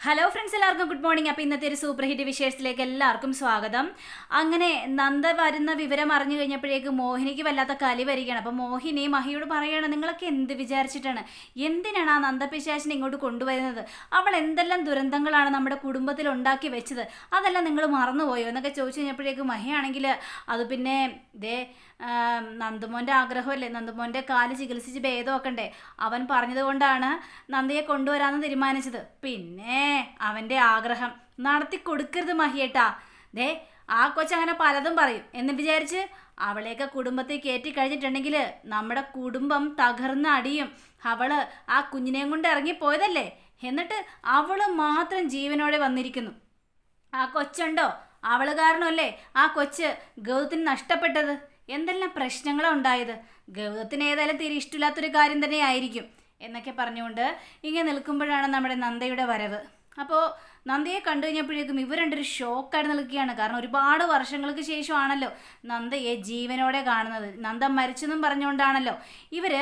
Hello friends എല്ലാവർക്കും good morning അപ്പോൾ ഇന്നത്തെ ഒരു സൂപ്പർ ഹിറ്റ് വിശേഷത്തിലേക്ക് എല്ലാവർക്കും സ്വാഗതം. അങ്ങനെ നന്ദ വരുന്ന വിവരം അറിഞ്ഞു കഴിഞ്ഞപ്പോഴേക്ക് മോഹിനിക്ക് വല്ലാത്ത കലി വരികയാണ്. അപ്പോൾ മോഹിനി മഹിയോട് പറയുകയാണ് നിങ്ങളൊക്കെ എന്ത് വിചാരിച്ചിട്ടാണ്? എന്തിനാണ് ആ നന്ദപിശാചിനെ ഇങ്ങോട്ട് കൊണ്ടുവരുന്നത്? അവൾ എന്തെല്ലാം ദുരന്തങ്ങളാണ് നമ്മുടെ കുടുംബത്തിൽ ഉണ്ടാക്കി വെച്ചത്? അതെല്ലാം നിങ്ങൾ മറന്നുപോയോ? എന്നൊക്കെ ചോദിച്ചു കഴിഞ്ഞപ്പോഴേക്ക് മഹിയാണെങ്കിൽ അത് പിന്നെ ഇതേ നന്ദുമോന്റെ ആഗ്രഹമല്ലേ? നന്ദുമോന്റെ കാൽ ചികിത്സിച്ച് ഭേദമാക്കണ്ടേ അവൻ പറഞ്ഞതുകൊണ്ടാണ് നന്ദിയെ കൊണ്ടുവരാമെന്ന് തീരുമാനിച്ചത്. പിന്നെ അവന്റെ ആഗ്രഹം നടത്തി കൊടുക്കരുത് മഹിയേട്ടാ. ദേ ആ കൊച്ചങ്ങനെ പലതും പറയും. എന്ന് വിചാരിച്ച് അവളെയൊക്കെ കുടുംബത്തിൽ കയറ്റി കഴിഞ്ഞിട്ടുണ്ടെങ്കിൽ നമ്മുടെ കുടുംബം തകർന്ന അടിയും. അവൾ ആ കുഞ്ഞിനെയും കൊണ്ട് ഇറങ്ങിപ്പോയതല്ലേ? എന്നിട്ട് അവൾ മാത്രം ജീവനോടെ വന്നിരിക്കുന്നു. ആ കൊച്ചുണ്ടോ? അവൾ കാരണമല്ലേ ആ കൊച്ച് ഗൗതത്തിന് നഷ്ടപ്പെട്ടത്? എന്തെല്ലാം പ്രശ്നങ്ങളാണ് ഉണ്ടായത്? ഗൗതത്തിന് ഏതായാലും തീരെ ഇഷ്ടമില്ലാത്തൊരു കാര്യം തന്നെ ആയിരിക്കും എന്നൊക്കെ പറഞ്ഞുകൊണ്ട് ഇങ്ങനെ നിൽക്കുമ്പോഴാണ് നമ്മുടെ നന്ദയുടെ വരവ്. അപ്പോൾ നന്ദയെ കണ്ടു കഴിഞ്ഞപ്പോഴേക്കും ഇവർ രണ്ടൊരു ഷോക്കായിട്ട് നിൽക്കുകയാണ്. കാരണം ഒരുപാട് വർഷങ്ങൾക്ക് ശേഷമാണല്ലോ നന്ദയെ ജീവനോടെ കാണുന്നത്. നന്ദ മരിച്ചെന്നും പറഞ്ഞുകൊണ്ടാണല്ലോ ഇവർ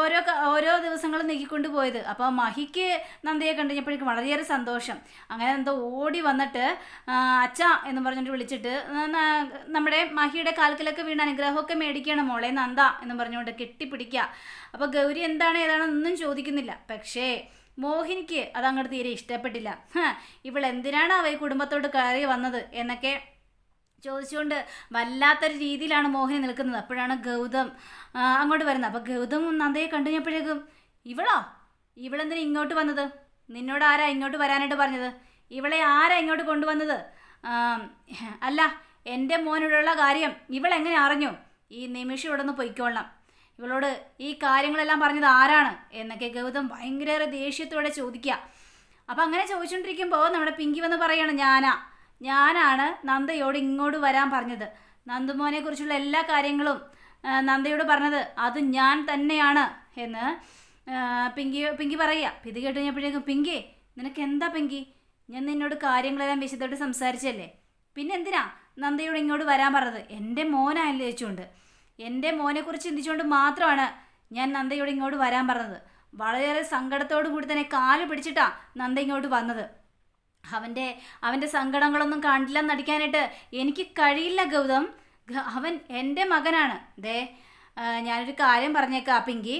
ഓരോ ഓരോ ദിവസങ്ങളും നീക്കിക്കൊണ്ട് പോയത് അപ്പോൾ മഹിക്ക് നന്ദയെ കണ്ടു കഴിഞ്ഞപ്പോഴേക്കും വളരെയേറെ സന്തോഷം. അങ്ങനെ നന്ദ ഓടി വന്നിട്ട് അച്ഛ എന്ന് പറഞ്ഞിട്ട് വിളിച്ചിട്ട് നമ്മുടെ മഹിയുടെ കാൽക്കലൊക്കെ വീണ് അനുഗ്രഹമൊക്കെ മേടിക്കുകയാണ് മോളെ നന്ദ എന്ന് പറഞ്ഞുകൊണ്ട് കെട്ടിപ്പിടിക്കുക. അപ്പോൾ ഗൗരി എന്താണ് ഏതാണെന്നൊന്നും ചോദിക്കുന്നില്ല. പക്ഷേ മോഹിനിക്ക് അങ്ങോട്ട് തീരെ ഇഷ്ടപ്പെട്ടില്ല. ഇവൾ എന്തിനാണ് അവ കുടുംബത്തോട് കയറി വന്നത് എന്നൊക്കെ ചോദിച്ചുകൊണ്ട് വല്ലാത്തൊരു രീതിയിലാണ് മോഹിനി നിൽക്കുന്നത്. അപ്പോഴാണ് ഗൗതം അങ്ങോട്ട് വരുന്നത്. അപ്പോൾ ഗൗതം നന്ദയെ കണ്ടു കഴിഞ്ഞപ്പോഴേക്കും ഇവളോ? ഇവളെന്തിനാ ഇങ്ങോട്ട് വന്നത്? നിന്നോട് ആരാ ഇങ്ങോട്ട് വരാനായിട്ട് പറഞ്ഞത്? ഇവളെ ആരാ ഇങ്ങോട്ട് കൊണ്ടുവന്നത്? അല്ല എന്റെ മോനോടുള്ള കാര്യം ഇവളെങ്ങനെ അറിഞ്ഞു? ഈ നിമിഷം ഇവിടെ നിന്ന് പൊയ്ക്കോളാം ഇവളോട് ഈ കാര്യങ്ങളെല്ലാം പറഞ്ഞത് ആരാണ്? എന്നൊക്കെ ഗൗതം ഭയങ്കര ദേഷ്യത്തോടെ ചോദിക്കുക അപ്പം അങ്ങനെ ചോദിച്ചുകൊണ്ടിരിക്കുമ്പോൾ നമ്മുടെ പിങ്കി വന്ന് പറയാണ് ഞാനാ. ഞാനാണ് നന്ദയോട് ഇങ്ങോട്ട് വരാൻ പറഞ്ഞത്. നന്ദുമോനെ കുറിച്ചുള്ള എല്ലാ കാര്യങ്ങളും നന്ദയോട് പറഞ്ഞത് അത് ഞാൻ തന്നെയാണ്. എന്ന് പിങ്കി പിങ്കി പറയുക. ഇത് കേട്ട് കഴിഞ്ഞപ്പോഴേക്കും പിങ്കി നിനക്ക് എന്താ പിങ്കി? ഞാൻ നിന്നോട് കാര്യങ്ങളെല്ലാം വിശദമായിട്ട് സംസാരിച്ചല്ലേ പിന്നെ എന്തിനാ നന്ദയോട് ഇങ്ങോട്ട് വരാൻ പറഞ്ഞത്? എന്റെ മോനായാലും ചോദിച്ചുകൊണ്ട് എന്റെ മോനെക്കുറിച്ച് ചിന്തിച്ചുകൊണ്ട് മാത്രമാണ് ഞാൻ നന്ദയോട് ഇങ്ങോട്ട് വരാൻ പറഞ്ഞത്. വളരെയേറെ സങ്കടത്തോടു കൂടി തന്നെ കാൽ പിടിച്ചിട്ടാ നന്ദ ഇങ്ങോട്ട് വന്നത്. അവന്റെ അവന്റെ സങ്കടങ്ങളൊന്നും കണ്ടില്ല നടിക്കാനായിട്ട് എനിക്ക് കഴിയില്ല ഗൗതം. അവൻ എന്റെ മകനാണ്. ദേ ഞാനൊരു കാര്യം പറഞ്ഞേക്കാം പിങ്കി.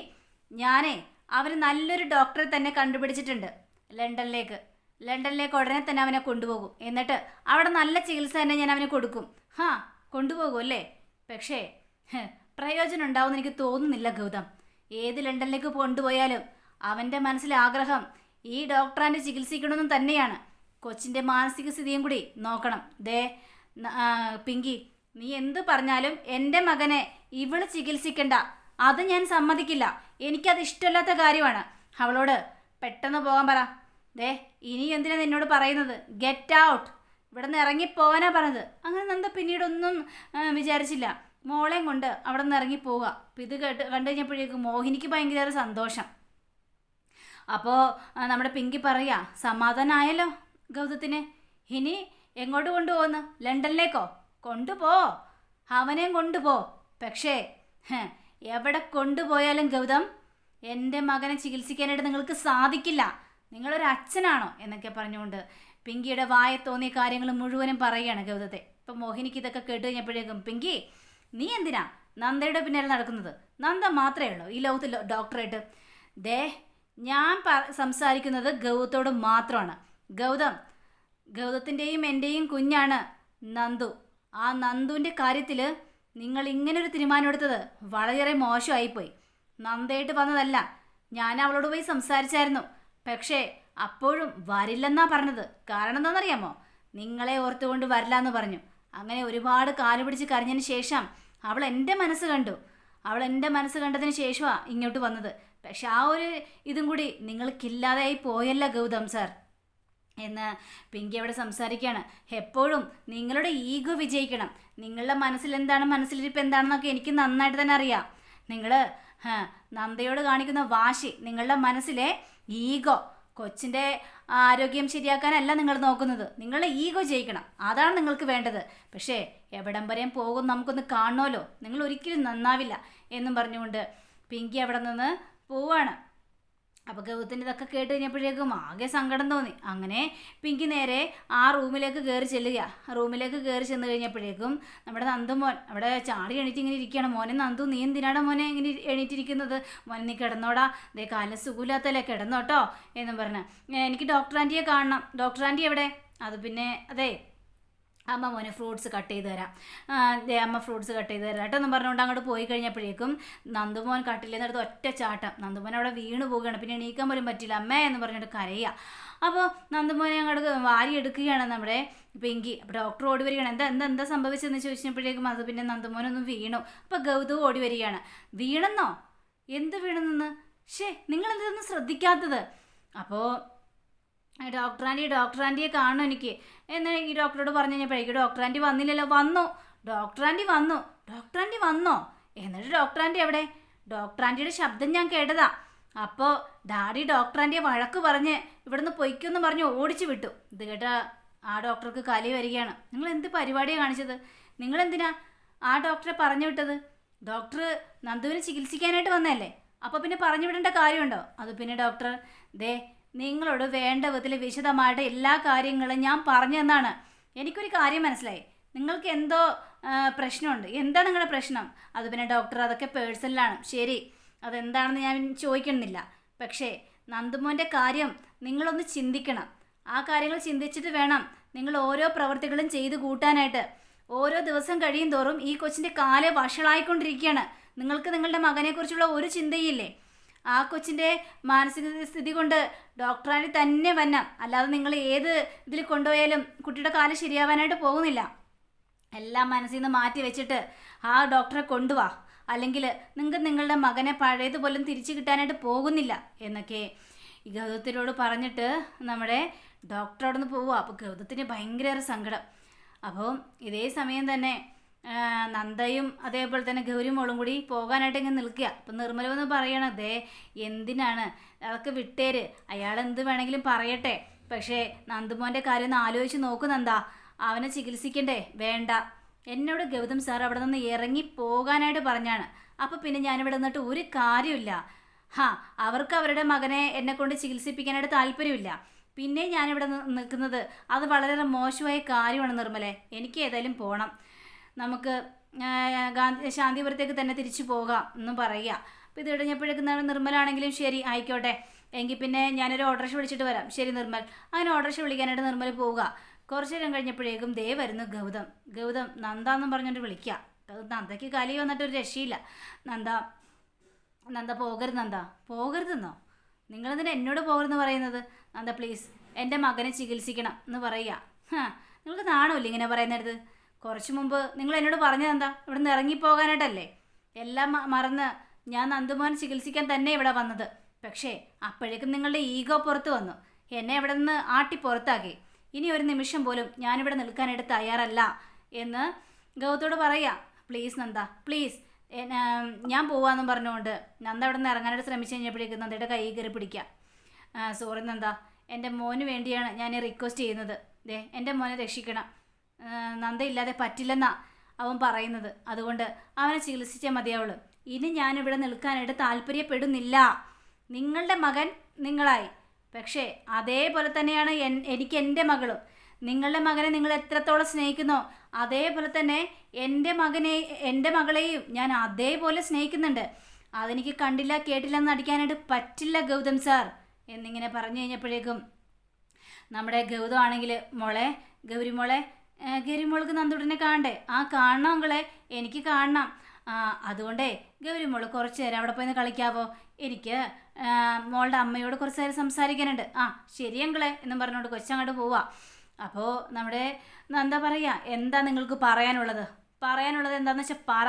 ഞാനേ അവന് നല്ലൊരു ഡോക്ടറെ തന്നെ കണ്ടുപിടിച്ചിട്ടുണ്ട്. ലണ്ടനിലേക്ക്. ലണ്ടനിലേക്ക് ഉടനെ തന്നെ അവനെ കൊണ്ടുപോകും. എന്നിട്ട് അവിടെ നല്ല ചികിത്സ തന്നെ ഞാൻ അവന് കൊടുക്കും. ഹാ കൊണ്ടുപോകും അല്ലേ? പക്ഷേ പ്രയോജനം ഉണ്ടാവുമെന്ന് എനിക്ക് തോന്നുന്നില്ല ഗൗതം. ഏത് ലണ്ടനിലേക്ക് കൊണ്ടുപോയാലും അവന്റെ മനസ്സിലെ ആഗ്രഹം ഈ ഡോക്ടറാന്റെ ചികിത്സിക്കണമെന്നും തന്നെയാണ്. കൊച്ചിന്റെ മാനസിക സ്ഥിതിയും കൂടി നോക്കണം. ദേ പിങ്കി നീ എന്ത് പറഞ്ഞാലും എന്റെ മകനെ ഇവൾ ചികിത്സിക്കണ്ട. അത് ഞാൻ സമ്മതിക്കില്ല. എനിക്കത് ഇഷ്ടമല്ലാത്ത കാര്യമാണ്. അവളോട് പെട്ടെന്ന് പോകാൻ പറ. ദേ ഇനി എന്തിനാ നിന്നോട് പറയുന്നത്? ഗെറ്റ് ഔട്ട് ഇവിടെ നിന്ന് ഇറങ്ങിപ്പോവാനാ പറഞ്ഞത്. അങ്ങനെ നന്ദ പിന്നീടൊന്നും വിചാരിച്ചില്ല. മോളെയും കൊണ്ട് അവിടെ നിന്ന് ഇറങ്ങി പോവുക. അപ്പം ഇത് കേട്ട് കണ്ടു കഴിഞ്ഞപ്പോഴേക്കും മോഹിനിക്ക് ഭയങ്കര സന്തോഷം. അപ്പോൾ നമ്മുടെ പിങ്കി പറയാ സമാധാനമായല്ലോ ഗൗതത്തിന്. ഇനി എങ്ങോട്ട് കൊണ്ടുപോകുന്നു? ലണ്ടനിലേക്കോ? കൊണ്ടുപോ. അവനെയും കൊണ്ടുപോ. പക്ഷേ എവിടെ കൊണ്ടുപോയാലും ഗൗതം എന്റെ മകനെ ചികിത്സിക്കാനായിട്ട് നിങ്ങൾക്ക് സാധിക്കില്ല. നിങ്ങളൊരു അച്ഛനാണോ? എന്നൊക്കെ പറഞ്ഞുകൊണ്ട് പിങ്കിയുടെ വായ തോന്നിയ കാര്യങ്ങൾ മുഴുവനും പറയുകയാണ് ഗൗതത്തെ. ഇപ്പം മോഹിനിക്ക് ഇതൊക്കെ കേട്ട് കഴിഞ്ഞപ്പോഴേക്കും പിങ്കി നീ എന്തിനാ നന്ദയുടെ പിന്നാലെ നടക്കുന്നത്? നന്ദ മാത്രമേ ഉള്ളൂ ഈ ലോകത്തിൽ ഡോക്ടറായിട്ട് ദേ ഞാൻ സംസാരിക്കുന്നത് ഗൗതത്തോട് മാത്രമാണ്. ഗൗതം ഗൗതത്തിന്റെയും എന്റെയും കുഞ്ഞാണ് നന്ദു. ആ നന്ദുവിന്റെ കാര്യത്തിൽ നിങ്ങൾ ഇങ്ങനെ ഒരു ഇങ്ങനൊരു തീരുമാനമെടുത്തത് വളരെയേറെ മോശമായിപ്പോയി. നന്ദയായിട്ട് വന്നതല്ല ഞാൻ അവളോട് പോയി സംസാരിച്ചായിരുന്നു. പക്ഷേ അപ്പോഴും വരില്ലെന്നാ പറഞ്ഞത്. കാരണം എന്താണെന്നറിയാമോ? നിങ്ങളെ ഓർത്തുകൊണ്ട് വരില്ല എന്ന് പറഞ്ഞു. അങ്ങനെ ഒരുപാട് കാൽ പിടിച്ച് കരഞ്ഞതിന് ശേഷം അവൾ എന്റെ മനസ്സ് കണ്ടു. അവൾ എന്റെ മനസ്സ് കണ്ടതിന് ശേഷമാണ് ഇങ്ങോട്ട് വന്നത്. പക്ഷെ ആ ഒരു ഇതും കൂടി നിങ്ങൾക്കില്ലാതായി പോയല്ല ഗൗതം സാർ. എന്ന് പിങ്കി അവിടെ സംസാരിക്കുകയാണ്. എപ്പോഴും നിങ്ങളുടെ ഈഗോ വിജയിക്കണം. നിങ്ങളുടെ മനസ്സിൽ എന്താണ് മനസ്സിലിരിപ്പ് എന്താണെന്നൊക്കെ എനിക്ക് നന്നായിട്ട് തന്നെ അറിയാം. നിങ്ങൾ നന്ദയോട് കാണിക്കുന്ന വാശി നിങ്ങളുടെ മനസ്സിലെ ഈഗോ കൊച്ചിന്റെ ആരോഗ്യം ശരിയാക്കാനല്ല നിങ്ങൾ നോക്കുന്നത്. നിങ്ങൾ ഈഗോ ജയിക്കണം. അതാണ് നിങ്ങൾക്ക് വേണ്ടത്. പക്ഷേ എവിടം വരെയും പോകും നമുക്കൊന്ന് കാണണമല്ലോ നിങ്ങൾ ഒരിക്കലും നന്നാവില്ല എന്നും പറഞ്ഞുകൊണ്ട് പിങ്കി അവിടെ നിന്ന് പോവാണ്. അപ്പോൾ ഗൗതത്തിന് ഇതൊക്കെ കേട്ട് കഴിഞ്ഞപ്പോഴേക്കും ആകെ സങ്കടം തോന്നി. അങ്ങനെ പിങ്കി നേരെ ആ റൂമിലേക്ക് കയറി ചെല്ലുക. റൂമിലേക്ക് കയറി ചെന്ന് കഴിഞ്ഞപ്പോഴേക്കും നമ്മുടെ നന്ദു മോൻ അവിടെ ചാടി എണീറ്റ് ഇങ്ങനെ ഇരിക്കുകയാണ്. മോനെ നന്ദു നീ എന്തിനാണ് മോനെ ഇങ്ങനെ എണീറ്റിരിക്കുന്നത്? മോനെ നീ കിടന്നോടാ. ദേ കാലം സുഖമില്ലാത്തല്ലേ? കിടന്നോട്ടോ എന്നും പറഞ്ഞ്. എനിക്ക് ഡോക്ടർ ആന്റിയെ കാണണം. ഡോക്ടർ ആന്റി എവിടെ? അത് പിന്നെ അതെ അമ്മ മോനെ ഫ്രൂട്ട്സ് കട്ട് ചെയ്ത് തരാം. അമ്മ ഫ്രൂട്ട്സ് കട്ട് ചെയ്ത് തരാം. കേട്ടോ എന്ന് പറഞ്ഞുകൊണ്ട് അങ്ങോട്ട് പോയി കഴിഞ്ഞപ്പോഴേക്കും നന്ദുമോൻ കട്ടില്ലെന്നടുത്ത് ഒറ്റ ചാട്ടം. നന്ദുമോൻ അവിടെ വീണ് പോവുകയാണ്. പിന്നെ എണീക്കാൻ പോലും പറ്റില്ല അമ്മ എന്ന് പറഞ്ഞിട്ട് കരയുക അപ്പോൾ നന്ദുമോനെ അങ്ങോട്ട് വാരി എടുക്കുകയാണ് നമ്മുടെ പിങ്കി. അപ്പോൾ ഡോക്ടർ ഓടി വരികയാണ്. എന്താ എന്താ എന്താ സംഭവിച്ചതെന്ന് ചോദിച്ചപ്പോഴേക്കും അത് പിന്നെ നന്ദുമോനൊന്നും വീണു. അപ്പോൾ ഗൗതവ് ഓടി വരികയാണ്. വീണെന്നോ? എന്ത് വീണെന്ന്? ഷേ നിങ്ങൾ എന്തൊന്നും ശ്രദ്ധിക്കാത്തത്? അപ്പോൾ ഡോക്ടർ ആന്റി ഡോക്ടർ ആന്റിയെ കാണണം എനിക്ക്. എന്ന് ഈ ഡോക്ടറോട് പറഞ്ഞു കഴിഞ്ഞപ്പോഴേക്കും ഡോക്ടർ ആന്റി വന്നില്ലല്ലോ വന്നു. ഡോക്ടർ ആന്റി വന്നു ഡോക്ടർ ആന്റി വന്നോ? എന്നിട്ട് ഡോക്ടർ ആന്റി എവിടെ? ഡോക്ടർ ആന്റിയുടെ ശബ്ദം ഞാൻ കേട്ടതാ. അപ്പോൾ ഡാഡി ഡോക്ടർ ആന്റിയെ വഴക്ക് പറഞ്ഞ് ഇവിടുന്ന് പൊയ്ക്കൊന്നും പറഞ്ഞ് ഓടിച്ചു വിട്ടു. ഇത് കേട്ട ആ ഡോക്ടർക്ക് കലി വരികയാണ്. നിങ്ങൾ എന്ത് പരിപാടിയാണ് കാണിച്ചത്? നിങ്ങൾ എന്തിനാ ആ ഡോക്ടറെ പറഞ്ഞു വിട്ടത്? ഡോക്ടർ നന്ദുവിനെ ചികിത്സിക്കാനായിട്ട് വന്നതല്ലേ? അപ്പോൾ പിന്നെ പറഞ്ഞു വിടേണ്ട കാര്യമുണ്ടോ? അത് പിന്നെ ഡോക്ടർ ദേ നിങ്ങളോട് വേണ്ട വിധത്തിൽ വിശദമായിട്ട് എല്ലാ കാര്യങ്ങളും ഞാൻ പറഞ്ഞു തന്നാണ് എനിക്കൊരു കാര്യം മനസ്സിലായി. നിങ്ങൾക്ക് എന്തോ പ്രശ്നമുണ്ട്. എന്താ നിങ്ങളുടെ പ്രശ്നം? അത് പിന്നെ ഡോക്ടർ അതൊക്കെ പേഴ്സണലാണ്. ശരി. അതെന്താണെന്ന് ഞാൻ ചോദിക്കണമെന്നില്ല. പക്ഷേ നന്ദുമോന്റെ കാര്യം നിങ്ങളൊന്ന് ചിന്തിക്കണം. ആ കാര്യങ്ങൾ ചിന്തിച്ചിട്ട് വേണം നിങ്ങൾ ഓരോ പ്രവർത്തികളും ചെയ്തു കൂട്ടാനായിട്ട്. ഓരോ ദിവസം കഴിയും തോറും ഈ കൊച്ചിന്റെ കാൽ വഷളായിക്കൊണ്ടിരിക്കുകയാണ്. നിങ്ങൾക്ക് നിങ്ങളുടെ മകനെക്കുറിച്ചുള്ള ഒരു ചിന്തയില്ലേ? ആ കൊച്ചിന്റെ മാനസിക സ്ഥിതി കൊണ്ട് ഡോക്ടറായി തന്നെ വന്നം. അല്ലാതെ നിങ്ങൾ ഏത് ഇതിൽ കൊണ്ടുപോയാലും കുട്ടിയുടെ കാൽ ശരിയാവാനായിട്ട് പോകുന്നില്ല. എല്ലാം മനസ്സിൽ നിന്ന് മാറ്റി വെച്ചിട്ട് ആ ഡോക്ടറെ കൊണ്ടുവാ അല്ലെങ്കിൽ നിങ്ങൾക്ക് നിങ്ങളുടെ മകനെ പഴയതുപോലും തിരിച്ചു കിട്ടാനായിട്ട് പോകുന്നില്ല എന്നൊക്കെ ഗൗതത്തിനോട് പറഞ്ഞിട്ട് നമ്മുടെ ഡോക്ടറോടൊന്ന് പോവുക. അപ്പോൾ ഗൗതത്തിന് ഭയങ്കര സങ്കടം. അപ്പോൾ ഇതേ സമയം തന്നെ നന്ദയും അതേപോലെ തന്നെ ഗൗരി മോളും കൂടി പോകാനായിട്ട് ഇങ്ങനെ നിൽക്കുക. അപ്പം നിർമ്മല വന്ന് പറയണം ദേ എന്തിനാണ്? അതൊക്കെ വിട്ടേര്. അയാൾ എന്ത് വേണമെങ്കിലും പറയട്ടെ. പക്ഷേ നന്ദുമോന്റെ കാര്യം ഒന്ന് ആലോചിച്ച് നോക്കുന്നെന്താ അവനെ ചികിത്സിക്കണ്ടേ? വേണ്ട. എന്നോട് ഗൗതം സാർ അവിടെ നിന്ന് ഇറങ്ങി പോകാനായിട്ട് പറഞ്ഞാണ്. അപ്പോൾ പിന്നെ ഞാനിവിടെ നിന്നിട്ട് ഒരു കാര്യമില്ല ഹാ അവർക്ക് അവരുടെ മകനെ എന്നെ കൊണ്ട് ചികിത്സിപ്പിക്കാനായിട്ട് താല്പര്യമില്ല. പിന്നെ ഞാനിവിടെ നിൽക്കുന്നത്. അത് വളരെ മോശമായ കാര്യമാണ് നിർമ്മലേ. എനിക്ക് ഏതായാലും പോകണം നമുക്ക് ഗാന്ധി ശാന്തിപുരത്തേക്ക് തന്നെ തിരിച്ചു പോകാം എന്ന് പറയുക. അപ്പോൾ ഇത് ഇടഞ്ഞപ്പോഴേക്ക് നിർമ്മലാണെങ്കിലും ശരി ആയിക്കോട്ടെ. എങ്കിൽ പിന്നെ ഞാനൊരു ഓട്ടോറിക്ഷ വിളിച്ചിട്ട് വരാം. ശരി നിർമ്മൽ. അങ്ങനെ ഓട്ടോറിക്ഷ വിളിക്കാനായിട്ട് നിർമ്മൽ പോവുക. കുറച്ച് നേരം കഴിഞ്ഞപ്പോഴേക്കും ദേ വരുന്നു ഗൗതം. ഗൗതം നന്ദ എന്നും പറഞ്ഞുകൊണ്ട് വിളിക്കുക. നന്ദയ്ക്ക് കലി വന്നിട്ട് ഒരു രക്ഷയില്ല. നന്ദ നന്ദ പോകരുത് നന്ദ. പോകരുതെന്നോ? നിങ്ങളെന്തിനാ എന്നോട് പോകരുതെന്ന് പറയുന്നത്? നന്ദ പ്ലീസ് എന്റെ മകനെ ചികിത്സിക്കണം എന്ന് പറയുക. നിങ്ങൾക്ക് നാണമില്ല ഇങ്ങനെ പറയുന്നിടത്ത് കുറച്ച് മുമ്പ് നിങ്ങൾ എന്നോട് പറഞ്ഞത് എന്താ? ഇവിടെ നിന്ന് ഇറങ്ങിപ്പോകാനായിട്ടല്ലേ? എല്ലാം മറന്ന് ഞാൻ നന്ദുമോൻ ചികിത്സിക്കാൻ തന്നെ ഇവിടെ വന്നത്. പക്ഷേ അപ്പോഴേക്കും നിങ്ങളുടെ ഈഗോ പുറത്ത് വന്നു. എന്നെ ഇവിടെ നിന്ന് ആട്ടി പുറത്താക്കി. ഇനി ഒരു നിമിഷം പോലും ഞാനിവിടെ നിൽക്കാനായിട്ട് തയ്യാറല്ല എന്ന് ഗൗതോട് പറയാ. പ്ലീസ് നന്ദ പ്ലീസ് ഞാൻ പോവാന്നും പറഞ്ഞുകൊണ്ട് നന്ദ അവിടെ നിന്ന് ഇറങ്ങാനായിട്ട് ശ്രമിച്ചു കഴിഞ്ഞപ്പോഴേക്കും നന്ദയുടെ കൈ കയറി പിടിക്കാം. സോറി നന്ദ. എന്റെ മോന് വേണ്ടിയാണ് ഞാൻ റിക്വസ്റ്റ് ചെയ്യുന്നത്. ദേ എന്റെ മോനെ രക്ഷിക്കണം. ആ, നന്ദ ഇല്ലാതെ പറ്റില്ലെന്നാ അവൻ പറയുന്നത്. അതുകൊണ്ട് അവനെ ചികിത്സിച്ചേ മതിയാവുള്ളൂ. ഇനി ഞാനിവിടെ നിൽക്കാനായിട്ട് താല്പര്യപ്പെടുന്നില്ല. നിങ്ങളുടെ മകൻ നിങ്ങളായി. പക്ഷേ അതേപോലെ തന്നെയാണ് എൻ- എനിക്ക് എന്റെ മകളും. നിങ്ങളുടെ മകനെ നിങ്ങൾ എത്രത്തോളം സ്നേഹിക്കുന്നോ അതേപോലെ തന്നെ എന്റെ മകനെ എന്റെ മകളെയും ഞാൻ അതേപോലെ സ്നേഹിക്കുന്നുണ്ട്. അതെനിക്ക് കണ്ടില്ല കേട്ടില്ല നടിക്കാനായിട്ട് പറ്റില്ല ഗൗതം സാർ എന്നിങ്ങനെ പറഞ്ഞു കഴിഞ്ഞപ്പോഴേക്കും നമ്മുടെ ഗൗതം ആണെങ്കിൽ മോളെ ഗൗരി മോളെ ഏ, ഗൗരി മോൾക്ക് നന്ദുടനെ കാണണ്ടേ? ആ കാണണം അങ്കളെ. എനിക്ക് കാണണം. ആ അതുകൊണ്ടേ ഗൗരി മോൾ കുറച്ച് നേരം അവിടെ പോയി കളിക്കാവോ? എനിക്ക് മോളുടെ അമ്മയോട് കുറച്ച് നേരം സംസാരിക്കാനുണ്ട്. ആ ശരി അങ്കളെ എന്നും പറഞ്ഞുകൊണ്ട് കൊച്ചങ്ങോട്ട് പോവാ. അപ്പോൾ നമ്മുടെ എന്താ പറയാ എന്താ നിങ്ങൾക്ക് പറയാനുള്ളത്? പറയാനുള്ളത് എന്താണെന്ന് വെച്ചാൽ പറ.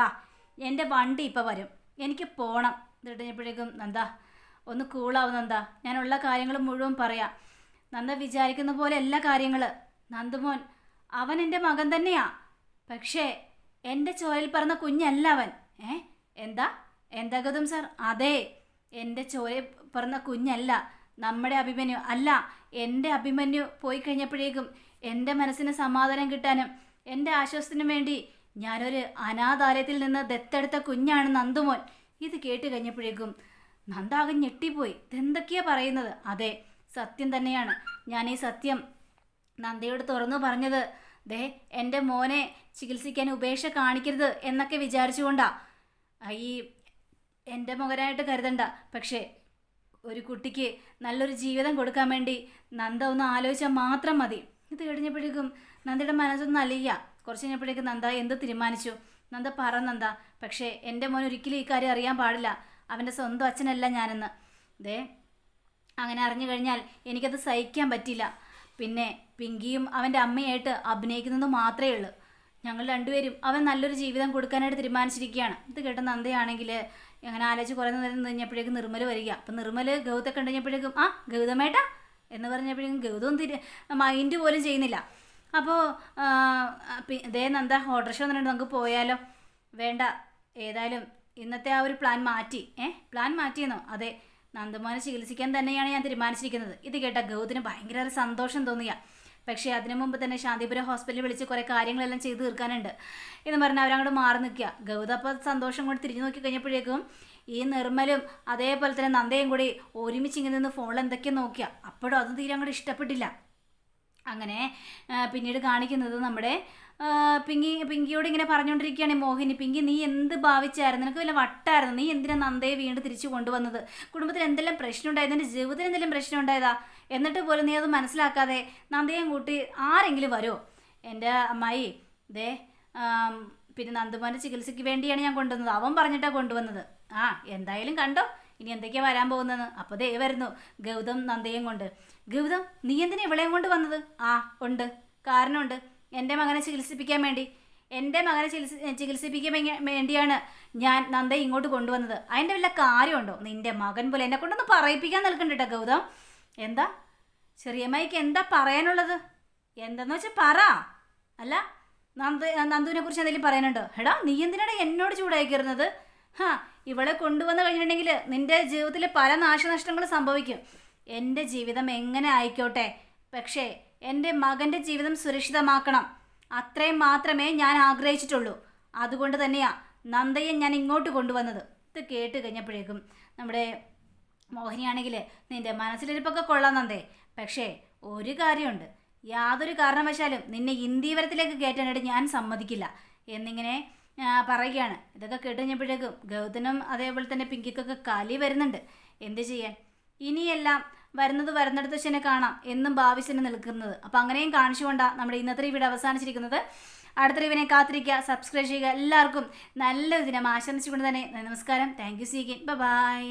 എന്റെ വണ്ടി ഇപ്പോൾ വരും. എനിക്ക് പോകണം ഇതിട്ടപ്പോഴേക്കും നന്ദ ഒന്ന് കൂളാവും നന്ദ. ഞാനുള്ള കാര്യങ്ങൾ മുഴുവൻ പറയാം. നന്ദ വിചാരിക്കുന്ന പോലെ എല്ലാ കാര്യങ്ങൾ നന്ദുമോൻ അവൻ എന്റെ മകൻ തന്നെയാ. പക്ഷേ എന്റെ ചോരയിൽ പറഞ്ഞ കുഞ്ഞല്ല അവൻ. ഏ? എന്താ? എന്താ ഗൗതം സാർ? അതെ എന്റെ ചോരയിൽ പറഞ്ഞ കുഞ്ഞല്ല നമ്മുടെ അഭിമന്യു. അല്ല എന്റെ അഭിമന്യു പോയി കഴിഞ്ഞപ്പോഴേക്കും എന്റെ മനസ്സിന് സമാധാനം കിട്ടാനും എന്റെ ആശ്വാസത്തിനും വേണ്ടി ഞാനൊരു അനാഥാലയത്തിൽ നിന്ന് ദത്തെടുത്ത കുഞ്ഞാണ് നന്ദുമോൻ. ഇത് കേട്ട് കഴിഞ്ഞപ്പോഴേക്കും നന്ദാകെ ഞെട്ടിപ്പോയി. ഇതെന്തൊക്കെയാ പറയുന്നത്? അതെ സത്യം തന്നെയാണ്. ഞാൻ ഈ സത്യം നന്ദയോട് തുറന്നു പറഞ്ഞത് ദേ എന്റെ മോനെ ചികിത്സിക്കാൻ ഉപേക്ഷ കാണിക്കരുത് എന്നൊക്കെ വിചാരിച്ചുകൊണ്ടാ. ഈ എന്റെ മകനായിട്ട് കരുതണ്ട. പക്ഷേ ഒരു കുട്ടിക്ക് നല്ലൊരു ജീവിതം കൊടുക്കാൻ വേണ്ടി നന്ദ ഒന്ന് ആലോചിച്ചാൽ മാത്രം മതി. ഇത് കഴിഞ്ഞപ്പോഴേക്കും നന്ദയുടെ മനസ്സൊന്നും അലിയ കുറച്ച് കഴിഞ്ഞപ്പോഴേക്കും നന്ദ എന്ത് തീരുമാനിച്ചു? നന്ദ പറ നന്ദ. പക്ഷേ എന്റെ മോൻ ഒരിക്കലും ഈ കാര്യം അറിയാൻ പാടില്ല. അവന്റെ സ്വന്തം അച്ഛനല്ല ഞാനെന്ന്. ദേ അങ്ങനെ അറിഞ്ഞു കഴിഞ്ഞാൽ എനിക്കത് സഹിക്കാൻ പറ്റില്ല. പിന്നെ പിങ്കിയും അവന്റെ അമ്മയായിട്ട് അഭിനയിക്കുന്നത് മാത്രമേ ഉള്ളൂ. ഞങ്ങൾ രണ്ടുപേരും അവൻ നല്ലൊരു ജീവിതം കൊടുക്കാനായിട്ട് തീരുമാനിച്ചിരിക്കുകയാണ്. ഇത് കേട്ട നന്ദയാണെങ്കിൽ അങ്ങനെ ആലോചിച്ച് കുറേ നേരം കഴിഞ്ഞപ്പോഴേക്കും നിർമ്മൽ വരിക. അപ്പം നിർമ്മൽ ഗൗതെ കണ്ടുകഴിഞ്ഞപ്പോഴേക്കും ആ ഗൗതമേട്ടാ എന്ന് പറഞ്ഞപ്പോഴേക്കും ഗൗതം തിരി മൈൻഡ് പോലും ചെയ്യുന്നില്ല. അപ്പോൾ ദേ നന്ദ ഓട്ടർഷ വന്നിട്ട് നമുക്ക് പോയാലോ? വേണ്ട ഏതായാലും ഇന്നത്തെ ആ ഒരു പ്ലാൻ മാറ്റി. ഏ പ്ലാൻ മാറ്റിയെന്നോ? അതെ നന്ദമോനെ ചികിത്സിക്കാൻ തന്നെയാണ് ഞാൻ തീരുമാനിച്ചിരിക്കുന്നത്. ഇത് കേട്ട ഗൗതിന് ഭയങ്കര സന്തോഷം തോന്നിയ. പക്ഷേ അതിനു മുമ്പ് തന്നെ ശാന്തിപുരം ഹോസ്പിറ്റലിൽ വിളിച്ച് കുറേ കാര്യങ്ങളെല്ലാം ചെയ്തു തീർക്കാനുണ്ട്. എന്ന് പറഞ്ഞാൽ അവരങ്ങോട്ട് മാറി നിൽക്കുക ഗൗത അപ്പോൾ സന്തോഷം കൊണ്ട് തിരിഞ്ഞു നോക്കി കഴിഞ്ഞപ്പോഴേക്കും ഈ നിർമ്മലും അതേപോലെ തന്നെ നന്ദയും കൂടി ഒരുമിച്ച് ഇങ്ങനെ നിന്ന് ഫോണിൽ എന്തൊക്കെയോ നോക്കിയ. അപ്പോഴും അതും തീരെ അങ്ങോട്ട് ഇഷ്ടപ്പെട്ടില്ല. അങ്ങനെ പിന്നീട് കാണിക്കുന്നത് നമ്മുടെ പിങ്കി പിങ്കിയോട് ഇങ്ങനെ പറഞ്ഞുകൊണ്ടിരിക്കുകയാണ് മോഹിനി. പിങ്കി നീ എന്ത് ഭാവിച്ചായിരുന്നു? നിനക്ക് വല്ല വട്ടായിരുന്നു? നീ എന്തിനാ നന്ദയെ വീണ്ടും തിരിച്ചു കൊണ്ടുവന്നത്? കുടുംബത്തിൽ എന്തെല്ലാം പ്രശ്നം ഉണ്ടായത് എന്റെ ജീവിതത്തിൽ എന്തെല്ലാം പ്രശ്നം ഉണ്ടായതാ എന്നിട്ട് പോലും നീ അത് മനസ്സിലാക്കാതെ നന്ദയും കൂട്ടി ആരെങ്കിലും വരുമോ എന്റെ അമ്മായി ദേ പിന്നെ നന്ദുമാന്റെ ചികിത്സയ്ക്ക് വേണ്ടിയാണ് ഞാൻ കൊണ്ടുവന്നത്. അവൻ പറഞ്ഞിട്ടാണ് കൊണ്ടുവന്നത്. ആ എന്തായാലും കണ്ടോ? ഇനി എന്തൊക്കെയാ വരാൻ പോകുന്നത് അപ്പോൾ ദേ വരുന്നു ഗൗതം നന്ദയും കൊണ്ട്. ഗൗതം നീ എന്തിനാ ഇവളെയും കൊണ്ട് വന്നത്? ആ ഉണ്ട്. കാരണമുണ്ട്. എന്റെ മകനെ ചികിത്സിപ്പിക്കാൻ വേണ്ടി. എന്റെ മകനെ ചികിത്സ ചികിത്സിപ്പിക്കാൻ വേണ്ടിയാണ് ഞാൻ നന്ദയെ ഇങ്ങോട്ട് കൊണ്ടുവന്നത്. അതിന്റെ വല്ല കാര്യമുണ്ടോ? നിന്റെ മകൻ പോലെ എന്നെ കൊണ്ടൊന്ന് പറയിപ്പിക്കാൻ നിൽക്കണ്ട ഗൗതം. എന്താ? ചെറിയമ്മയ്ക്ക് എന്താ പറയാനുള്ളത്? എന്താന്ന് വെച്ചാൽ പറ. അല്ല നന്ദ നന്ദുവിനെ കുറിച്ച് എന്തെങ്കിലും പറയാനുണ്ടോ? എടാ നീ എന്തിനാണ് എന്നോട് ചൂടായിക്കരുന്നത് ഹാ ഇവളെ കൊണ്ടുവന്ന് കഴിഞ്ഞിട്ടുണ്ടെങ്കിൽ നിന്റെ ജീവിതത്തിൽ പല നാശനഷ്ടങ്ങളും സംഭവിക്കും. എന്റെ ജീവിതം എങ്ങനെ ആയിക്കോട്ടെ? പക്ഷേ എന്റെ മകന്റെ ജീവിതം സുരക്ഷിതമാക്കണം. അത്രയും മാത്രമേ ഞാൻ ആഗ്രഹിച്ചിട്ടുള്ളൂ. അതുകൊണ്ട് തന്നെയാ നന്ദയെ ഞാൻ ഇങ്ങോട്ട് കൊണ്ടുവന്നത്. ഇത് കേട്ട് കഴിഞ്ഞപ്പോഴേക്കും നമ്മുടെ മോഹിനിയാണെങ്കിൽ നിന്റെ മനസ്സിലിരിപ്പൊക്കെ കൊള്ളാം നന്ദേ. പക്ഷേ ഒരു കാര്യമുണ്ട്. യാതൊരു കാരണവശാലും നിന്നെ ഇന്ത്യവരത്തിലേക്ക് കയറ്റാനായിട്ട് ഞാൻ സമ്മതിക്കില്ല. എന്നിങ്ങനെ പറയുകയാണ്. ഇതൊക്കെ കേട്ടുകഴിഞ്ഞപ്പോഴേക്കും ഗൗതനും അതേപോലെ തന്നെ പിങ്കിക്കൊക്കെ കലി വരുന്നുണ്ട്. എന്ത് ചെയ്യാൻ? ഇനിയെല്ലാം വരുന്നത് വരുന്നിടത്ത് തന്നെ കാണാം. എന്നും ഭാവി തന്നെ നിൽക്കുന്നത്. അപ്പോൾ അങ്ങനെയും കാണിച്ചുകൊണ്ടാണ് നമ്മുടെ ഇന്നത്തെ വീഡിയോ അവസാനിച്ചിരിക്കുന്നത്. അടുത്ത ഇവനെ കാത്തിരിക്കുക സബ്സ്ക്രൈബ് ചെയ്യുക. എല്ലാവർക്കും നല്ലൊരു ദിനം ആശംസിച്ചുകൊണ്ട് തന്നെ നമസ്കാരം. Thank you സീഗിൻ by